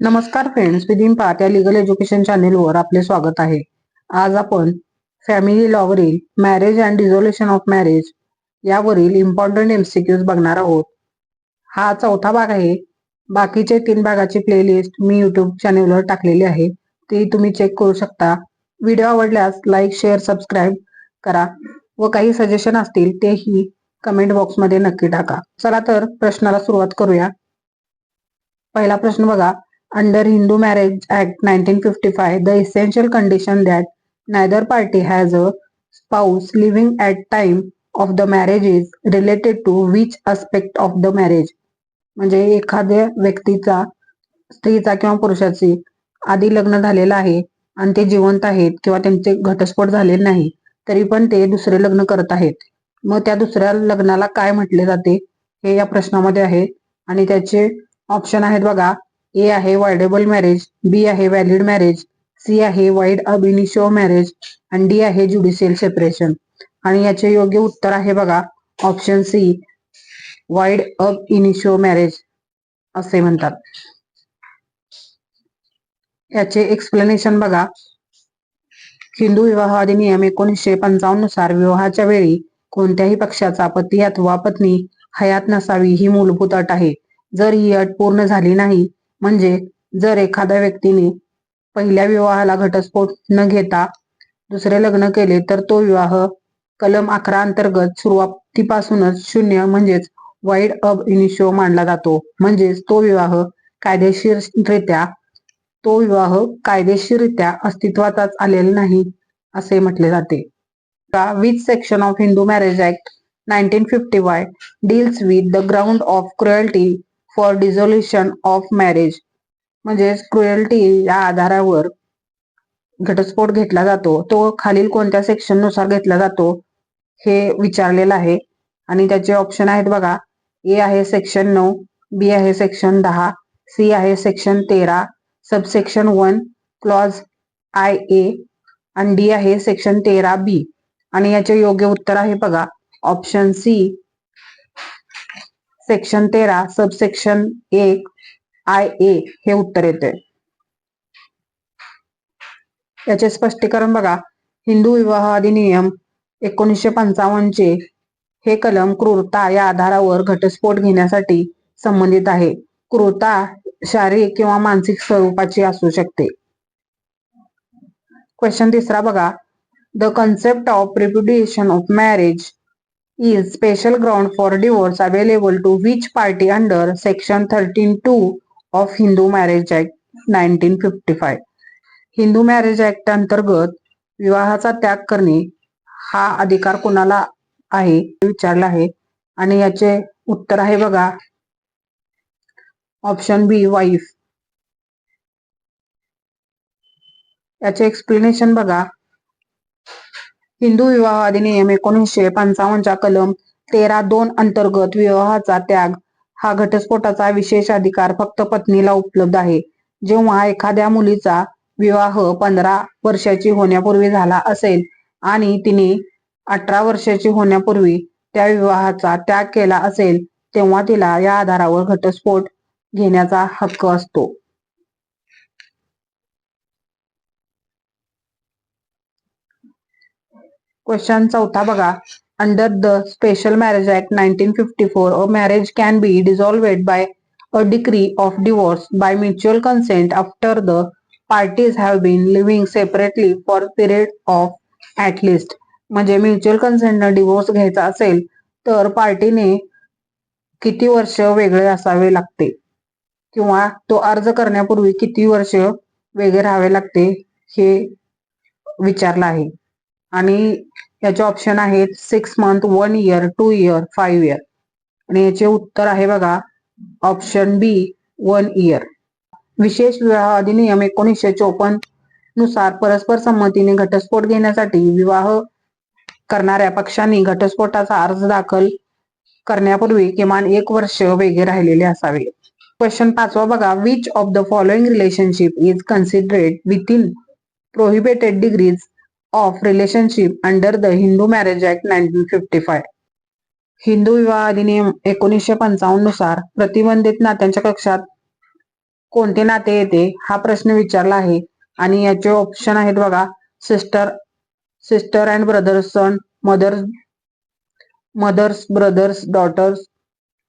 नमस्कार friends within part या legal education चॅनेलवर आपले स्वागत आहे. आज आपण family लॉवरील marriage and dissolution of marriage यावरील इम्पॉर्टंट एमसीक्यूज बघणार आहोत. हा चौथा भाग आहे. बाकीचे तीन भागाची प्लेलिस्ट मी युट्यूब चॅनेलवर टाकलेली आहे. ती तुम्ही चेक करू शकता. व्हिडिओ आवडल्यास लाईक शेअर सबस्क्राईब करा व काही सजेशन असतील तेही कमेंट बॉक्समध्ये नक्की टाका. चला तर प्रश्नाला सुरुवात करूया. पहिला प्रश्न बघा. Under Hindu marriage act nineteen fifty five the essential condition that neither party has a spouse living at time of the marriage is related to which aspect of the marriage म्हणजे एखाद्या व्यक्तीचा स्त्रीचा किंवा पुरुषाची आधी लग्न झालेलं आहे आणि ते जिवंत आहेत किंवा त्यांचे घटस्फोट झाले नाही तरी पण ते दुसरे लग्न करत आहेत. मग त्या दुसऱ्या लग्नाला काय म्हटले जाते हे या प्रश्नामध्ये आहे. आणि त्याचे ऑप्शन आहेत बघा. ए आहे वायडेबल मॅरेज बी आहे व्हॅलिड मॅरेज सी आहे वाईड अब मॅरेज आणि डी आहे ज्युडिशियल सेपरेशन. आणि याचे योग्य उत्तर आहे बघा ऑप्शन सी वाईड अब इनिशिओ मॅरेज असे म्हणतात. याचे एक्सप्लेनेशन बघा. हिंदू विवाह अधिनियम एकोणीसशे पंचावन्ननुसार विवाहाच्या वेळी कोणत्याही पक्षाचा पती अथवा पत्नी हयात नसावी ही मूलभूत अट आहे. जर ही अट पूर्ण झाली नाही म्हणजे जर एखाद्या व्यक्तीने पहिल्या विवाहाला घटस्फोट न घेता दुसरे लग्न केले तर तो विवाह कलम अकरा अंतर्गत सुरुवातीपासूनच शून्य म्हणजेच वाईड अब इनिशिओ मानला जातो. म्हणजेच तो विवाह कायदेशीररित्या तो विवाह कायदेशीररित्या अस्तित्वातच आलेला नाही असे म्हटले जाते. With section of Hindu marriage act nineteen fifty five deals with the ground of cruelty for dissolution of marriage म्हणजेच क्रुएल्टी या आधारावर घटस्फोट घेतला जातो. तो खालील कोणत्या सेक्शननुसार घेतला जातो हे विचारलेलं आहे. आणि त्याचे ऑप्शन आहेत बघा. ए आहे सेक्शन नऊ बी आहे सेक्शन दहा सी आहे सेक्शन तेरा subsection one clause I A आणि डी आहे सेक्शन तेरा बी आणि याचे योग्य उत्तर आहे बघा. ऑप्शन सी सेक्शन तेरा सबसेक्शन एक आय ए हे उत्तर येते याचे स्पष्टीकरण बघा. हिंदू विवाह अधिनियम एकोणीसशे पंचावन्नचे हे कलम क्रूरता या आधारावर घटस्फोट घेण्यासाठी संबंधित आहे. क्रूरता शारीरिक किंवा मानसिक स्वरूपाची असू शकते. क्वेश्चन तिसरा बघा. The concept of repudiation of marriage is special ground for divorce available to which party under section thirteen two of Hindu marriage act nineteen fifty five Hindu marriage act अंतर्गत विवाहाचा त्याग करणे हा अधिकार कोणाला आहे विचारला आहे. आणि याचे उत्तर आहे बघा. ऑप्शन बी वाईफ याचे एक्सप्लेनेशन बघा. हिंदू विवाह अधिनियम एकोणीसशे पंचावन्नच्या कलम तेरा दोन अंतर्गत विवाहाचा त्याग हा घटस्फोटाचा विशेष अधिकार फक्त पत्नीला उपलब्ध आहे. जेव्हा एखाद्या मुलीचा विवाह पंधरा वर्षाची होण्यापूर्वी झाला असेल आणि तिने अठरा वर्षाची होण्यापूर्वी त्या विवाहाचा त्याग केला असेल तेव्हा तिला या आधारावर घटस्फोट घेण्याचा हक्क असतो. क्वेश्चन चौथा बघा. Under the special marriage act nineteen fifty four a marriage can be dissolved by a decree of divorce by mutual consent after the parties have been living separately for period of at least म्हणजे mutual कन्सेंटनं divorce घ्यायचा असेल तर पार्टीने किती वर्ष वेगळे असावे लागते? किंवा तो अर्ज करण्यापूर्वी किती वर्ष वेगळे राहावे लागते हे विचारलं आहे. आणि याचे ऑप्शन आहेत six month one year two year five year आणि याचे उत्तर आहे बघा ऑप्शन बी वन इयर विशेष विवाह अधिनियम एकोणीसशे चोपन्ननुसार परस्पर संमतीने घटस्फोट घेण्यासाठी विवाह करणाऱ्या पक्षांनी घटस्फोटाचा अर्ज दाखल करण्यापूर्वी किमान एक वर्ष वेगळे राहिलेले असावे. क्वेश्चन पाचवा बघा which of the following relationship is considered with prohibited degrees of relationship under the Hindu marriage act nineteen fifty five Hindu विवाह अधिनियम एकोणीसशे पंचावन्ननुसार प्रतिबंधित नात्यांच्या कक्षात कोणते नाते येते हा प्रश्न विचारला आहे. आणि याचे ऑप्शन आहेत बघा sister sister and brother's son mother mother's brother's daughters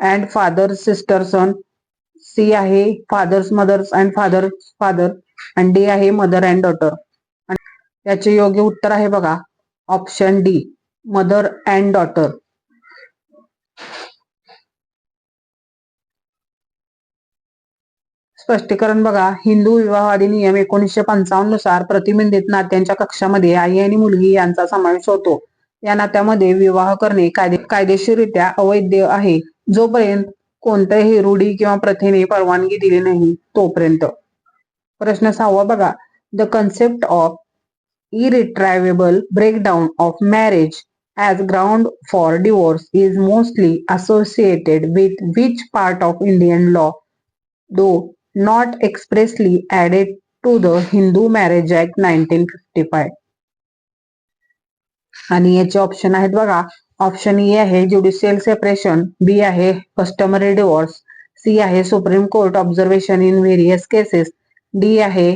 and father sister son C आहे father's mother's and father father आणि डी आहे मदर अँड डॉटर याचे योग्य उत्तर आहे बघा. Option D mother and daughter स्पष्टीकरण बघा. हिंदू विवाह अधिनियम एकोणीसशे पंचावन्ननुसार प्रतिबंधित नात्यांच्या कक्षामध्ये आई आणि मुलगी यांचा समावेश होतो. या नात्यामध्ये विवाह करणे कायदे कायदेशीररित्या अवैध आहे. जोपर्यंत कोणत्याही रूढी किंवा प्रथेने परवानगी दिली नाही तोपर्यंत. प्रश्न सहावा बघा. The concept of irretrievable breakdown of marriage as ground for divorce is mostly associated with which part of Indian law, though not expressly added to the Hindu Marriage Act 1955. आणि याचे ऑप्शन आहेत बघा ऑप्शन ए आहे judicial separation B आहे customary divorce C आहे Supreme Court observation in various cases D आहे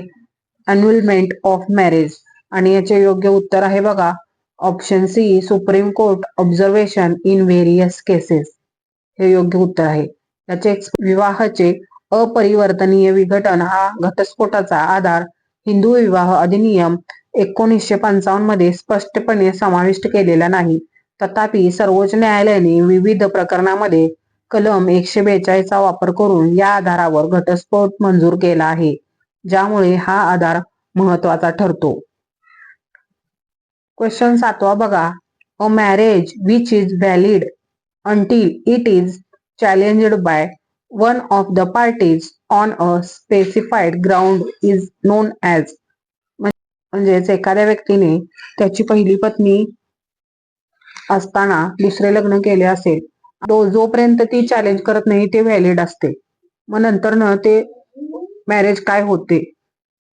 अनविलमेंट of marriage आणि याचे योग्य उत्तर आहे बघा option C supreme court observation in various cases हे योग्य उत्तर आहे. त्याचे विवाहाचे अपरिवर्तनीय विघटन हा घटस्फोटाचा आधार हिंदू विवाह अधिनियम एकोणीसशे पंचावन्नमध्ये स्पष्टपणे समाविष्ट केलेला नाही. तथापि सर्वोच्च न्यायालयाने विविध प्रकरणामध्ये कलम एकशे बेचाळीसचा वापर करून या आधारावर घटस्फोट मंजूर केला आहे ज्यामुळे हा आधार महत्त्वाचा ठरतो. क्वेश्चन सातवा बघा. A marriage which is valid until it is challenged by one of the parties on a specified ground is known as म्हणजेच एखाद्या व्यक्तीने त्याची पहिली पत्नी असताना दुसरे लग्न केले असेल तो जोपर्यंत ती चॅलेंज करत नाही ते व्हॅलिड असते. मग नंतर न ते मॅरेज काय होते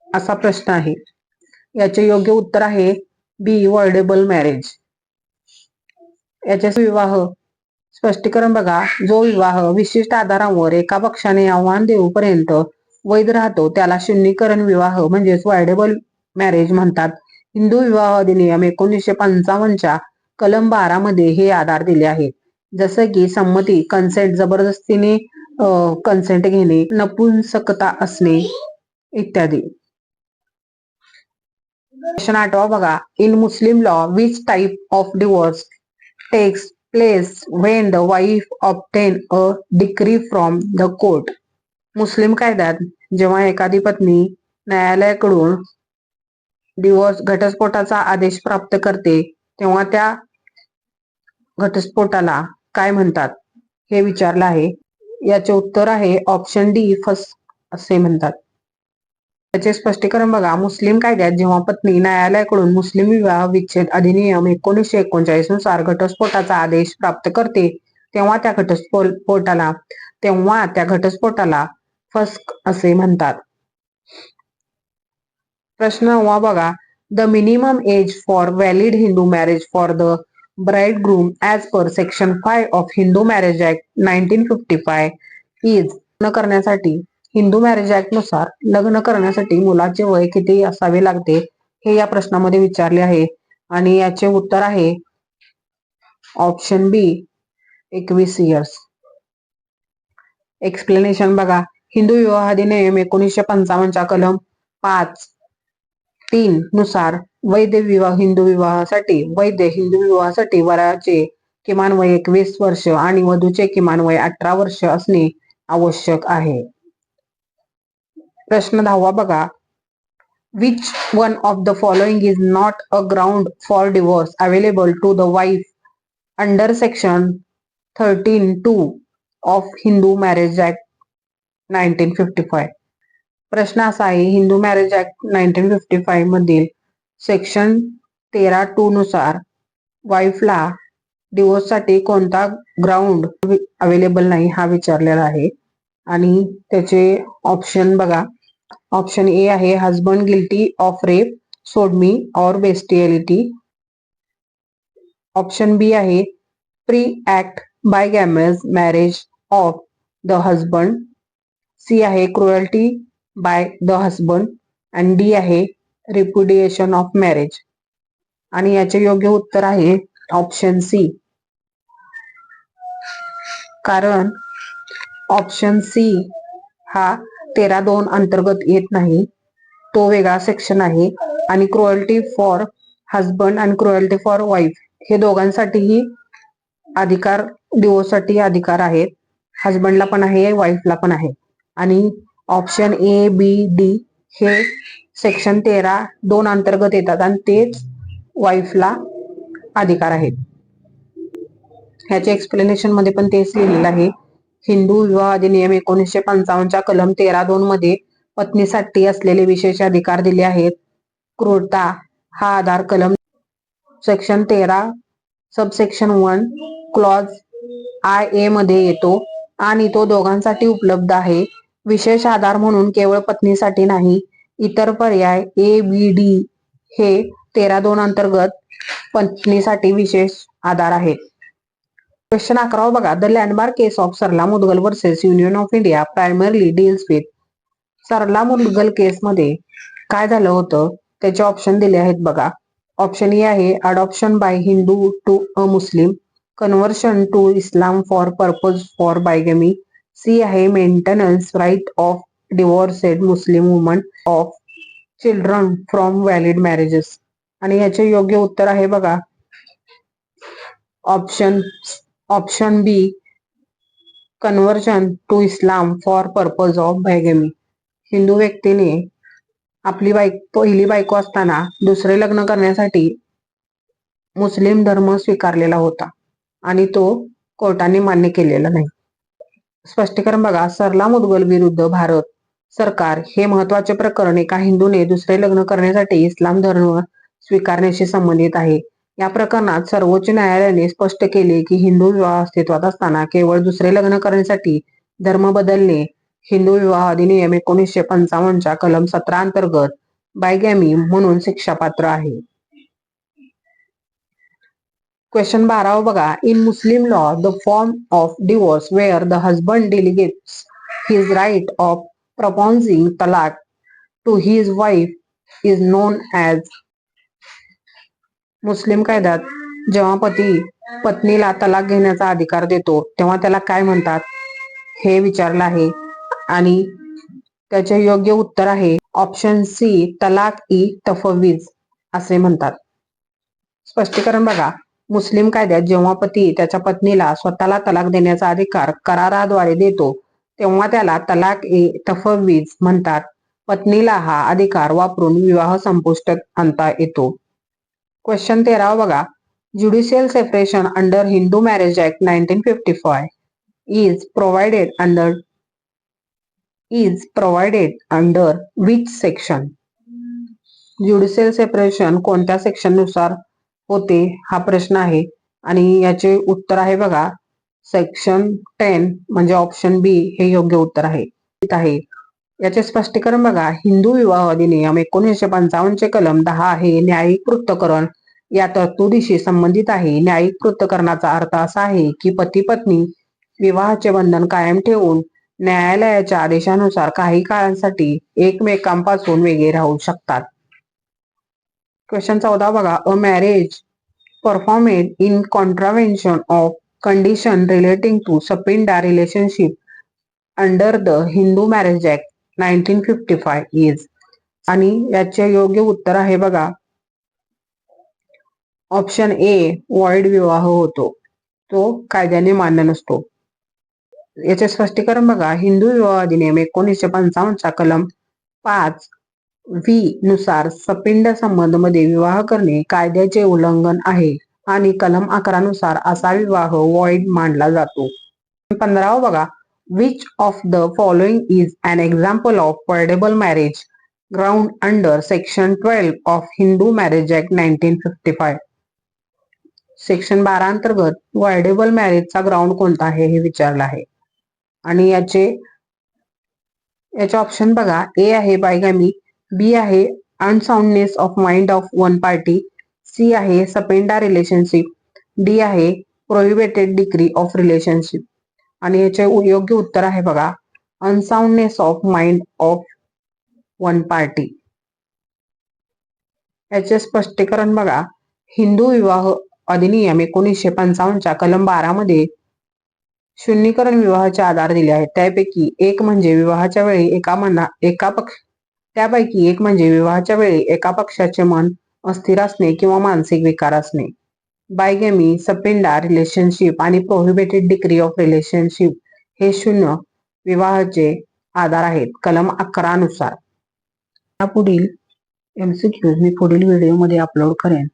असा प्रश्न आहे. याचे योग्य उत्तर आहे बी वर्डेबल मॅरेज याचे विवाह. स्पष्टीकरण बघा. जो विवाह विशिष्ट आधारावर एका पक्षाने आव्हान देऊपर्यंत वैध राहतो त्याला शून्यकरण विवाह म्हणजेच वर्डेबल मॅरेज म्हणतात. हिंदू विवाह अधिनियम एकोणीसशे पंचावन्नच्या कलम बारा मध्ये हे आधार दिले आहेत जसं की संमती कन्सेंट जबरदस्तीने कन्सेंट घेणे नपुंसकता असणे इत्यादी. आठवा बघा. In Muslim law which type of divorce takes place when the wife obtain a decree from the court Muslim कायद्यात जेव्हा एखादी पत्नी न्यायालयाकडून डिवोर्स घटस्फोटाचा आदेश प्राप्त करते तेव्हा त्या घटस्फोटाला काय म्हणतात? हे विचारलं आहे. याचे उत्तर आहे ऑप्शन डी फर्स्ट असे म्हणतात. त्याचे स्पष्टीकरण बघा. मुस्लिम कायद्यात जेव्हा पत्नी न्यायालयाकडून मुस्लिम विवाह विच्छेद अधिनियम एकोणीसशे एकोणचाळीसनुसार घटस्फोटाचा आदेश प्राप्त करते तेव्हा त्या घटस्फोटाला तेव्हा त्या घटस्फोटाला फस्क असे म्हणतात. प्रश्न नववा बघा. The minimum age for valid Hindu marriage for the bride groom as per section five of Hindu marriage act nineteen fifty five is न करण्यासाठी हिंदू मॅरेज ऍक्टनुसार लग्न करण्यासाठी मुलाचे वय किती असावे लागते हे या प्रश्नामध्ये विचारले आहे. आणि याचे उत्तर आहे ऑप्शन बी एकवीस इयर्स एक्सप्लेनेशन बघा. हिंदू विवाह अधिनियम एकोणीसशे पंचावन्नच्या कलम पाच तीन नुसार वैद्य विवाह हिंदू विवाहासाठी वैद्य हिंदू विवाहासाठी वराचे किमान वय एकवीस वर्ष आणि वधूचे किमान वय अठरा वर्ष असणे आवश्यक आहे. प्रश्न दहावा बघा. Which one of the following is not a ground for divorce available to the wife under section thirteen two of Hindu marriage act nineteen fifty five प्रश्न असा आहे Hindu marriage act nineteen fifty five मधील section तेरा two नुसार वाईफला डिवोर्ससाठी कोणता ground available नाही हा विचारलेला आहे. आणि त्याचे ऑप्शन बघा. ऑप्शन ए आहे husband guilty of rape sodomy और बेस्टियलिटी ऑप्शन बी आहे pre act by gamous marriage of the husband C आहे cruelty by the husband and D आहे रिप्युडिएशन ऑफ मॅरेज आणि याचे योग्य उत्तर आहे ऑप्शन सी. कारण ऑप्शन सी हा तेरा दोन अंतर्गत येत नाही. तो वेगळा सेक्शन आहे. आणि क्रुएल्टी फॉर हजबंड आणि क्रुएल्टी फॉर वाईफ हे दोघांसाठीही अधिकार डिवोर्ससाठी अधिकार आहेत. हजबंडला पण आहे वाईफला पण आहे. आणि ऑप्शन ए बी डी हे सेक्शन तेरा दोन अंतर्गत येतात आणि तेच वाईफला अधिकार आहेत. ह्याच्या एक्सप्लेनेशनमध्ये पण तेच लिहिलेलं आहे. हिंदू विवाह अधिनियम एकोणीसशे पंचावन्नच्या कलम तेरा दोन मध्ये पत्नीसाठी असलेले विशेष अधिकार दिले आहेत. क्रूरता हा आधार कलम सेक्शन तेरा subsection one clause I A मध्ये येतो आणि तो दोघांसाठी उपलब्ध आहे. विशेष आधार म्हणून केवळ पत्नीसाठी नाही इतर पर्याय ए बी डी हे तेरा दोन अंतर्गत पत्नीसाठी विशेष आधार आहेत. क्वेश्चन अकरावा बघा. The landmark case of Sarla Mudgal versus union of India primarily deals with Sarla Mudgal case मध्ये काय झालं होतं? त्याचे ऑप्शन दिले आहेत बघा. ऑप्शन ए आहे adoption by Hindu to a Muslim conversion to Islam for purpose for bigamy C आहे maintenance right of divorced Muslim woman of children from valid marriages आणि याचे योग्य उत्तर आहे बघा. Option option B conversion to Islam for purpose of bigamy Hindu व्यक्तीने आपली बायक पहिली बायको असताना दुसरे लग्न करण्यासाठी मुस्लिम धर्म स्वीकारलेला होता आणि तो कोर्टाने मान्य केलेला नाही. स्पष्टीकरण बघा सरला मुदगल विरुद्ध भारत सरकार हे महत्त्वाचे प्रकरण एका हिंदूने दुसरे लग्न करण्यासाठी इस्लाम धर्म स्वीकारण्याशी संबंधित आहे. या प्रकरणात सर्वोच्च न्यायालयाने स्पष्ट केले की हिंदू विवाह अस्तित्वात असताना केवळ दुसरे लग्न करण्यासाठी धर्म बदलणे हिंदू विवाह अधिनियम एकोणीसशे पंचावन्नच्या कलम सतरा अंतर्गत बायगॅमी म्हणून शिक्षापात्र आहे. क्वेश्चन बारावा बघा. In Muslim law the form of divorce where the husband delegates his right of pronouncing talaq to his wife is known as Muslim कायद्यात जेव्हा पती पत्नीला तलाक घेण्याचा अधिकार देतो तेव्हा त्याला काय म्हणतात? हे विचारलं आहे. आणि त्याचे योग्य उत्तर आहे ऑप्शन सी तलाक ई तफवीज असे म्हणतात. स्पष्टीकरण बघा. मुस्लिम कायद्यात जेव्हा पती त्याच्या पत्नीला स्वतःला तलाक देण्याचा अधिकार कराराद्वारे देतो तेव्हा त्याला तलाक ए तफवीज म्हणतात. पत्नीला हा अधिकार वापरून विवाह संपुष्टात आणता येतो. क्वेश्चन तेरावा बघा. Judicial separation under Hindu marriage act nineteen fifty five is provided under is provided under which section judicial separation कोणत्या सेक्शननुसार होते? हा प्रश्न आहे. आणि याचे उत्तर आहे बघा. सेक्शन टेन म्हणजे ऑप्शन बी हे योग्य उत्तर आहे. आहे. याचे स्पष्टीकरण बघा. हिंदू विवाह अधिनियम एकोणीसशे पंचावन्नचे कलम दहा हे न्यायिक पृथ्थकरण या तरतुदीशी संबंधित आहे. न्यायिक पृथ्थकरणाचा अर्थ असा आहे की पती पत्नी विवाहाचे बंधन कायम ठेवून न्यायालयाच्या आदेशानुसार काही काळांसाठी एकमेकांपासून वेगळे राहू शकतात. क्वेश्चन चौदा बघा. A marriage performed in contravention of condition relating to sapinda relationship under the Hindu marriage act nineteen fifty five is आणि याचे योग्य उत्तर आहे बघा. ऑप्शन ए वॉइड विवाह होतो. तो कायद्याने मान्य नसतो. याचे स्पष्टीकरण बघा. हिंदू विवाह अधिनियम एकोणीसशे पंचावन्नचा कलम पाच व्ही नुसार सपिंड संबंधमध्ये विवाह करणे कायद्याचे उल्लंघन आहे. आणि कलम अकरा नुसार असा विवाह वॉइड मानला जातो. पंधरावा बघा. Which of the following is an example of voidable marriage ground under section twelve of Hindu marriage act nineteen fifty five section बारा अंतर्गत वर्डेबल मॅरेजचा ग्राउंड कोणता आहे हे विचारलं आहे. आणि याचे याचे ऑप्शन बघा. ए आहे बायगामी बी आहे unsoundness of mind of one party C आहे सपेंडा रिलेशनशिप डी आहे प्रोहिबिटेड डिग्री ऑफ रिलेशनशिप आणि याचे योग्य उत्तर आहे बघा. Unsoundness of mind of one party याचे स्पष्टीकरण बघा. हिंदू विवाह अधिनियम एकोणीसशे पंचावन्नच्या कलम बारा मध्ये शून्यकरण विवाहाचे आधार दिले आहेत. त्यापैकी एक म्हणजे विवाहाच्या वेळी एका मना एका पक्ष त्यापैकी एक म्हणजे विवाहाच्या वेळी एका पक्षाचे मन अस्थिर असणे किंवा मानसिक विकार असणे. बायगेमी सपिंडा रिलेशनशिप आणि प्रोहिबिटेड डिग्री ऑफ रिलेशनशिप हे शून्य विवाहाचे आधार आहेत. कलम अकरा नुसार. यापुढील एमसीक्यूज मी पुढील व्हिडिओमध्ये अपलोड करेन.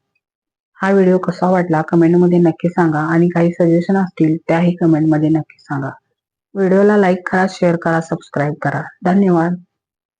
हा व्हिडिओ कसा वाटला कमेंटमध्ये नक्की सांगा आणि काही सजेशन असतील त्याही कमेंटमध्ये नक्की सांगा. व्हिडिओला लाईक करा शेअर करा सबस्क्राईब करा. धन्यवाद.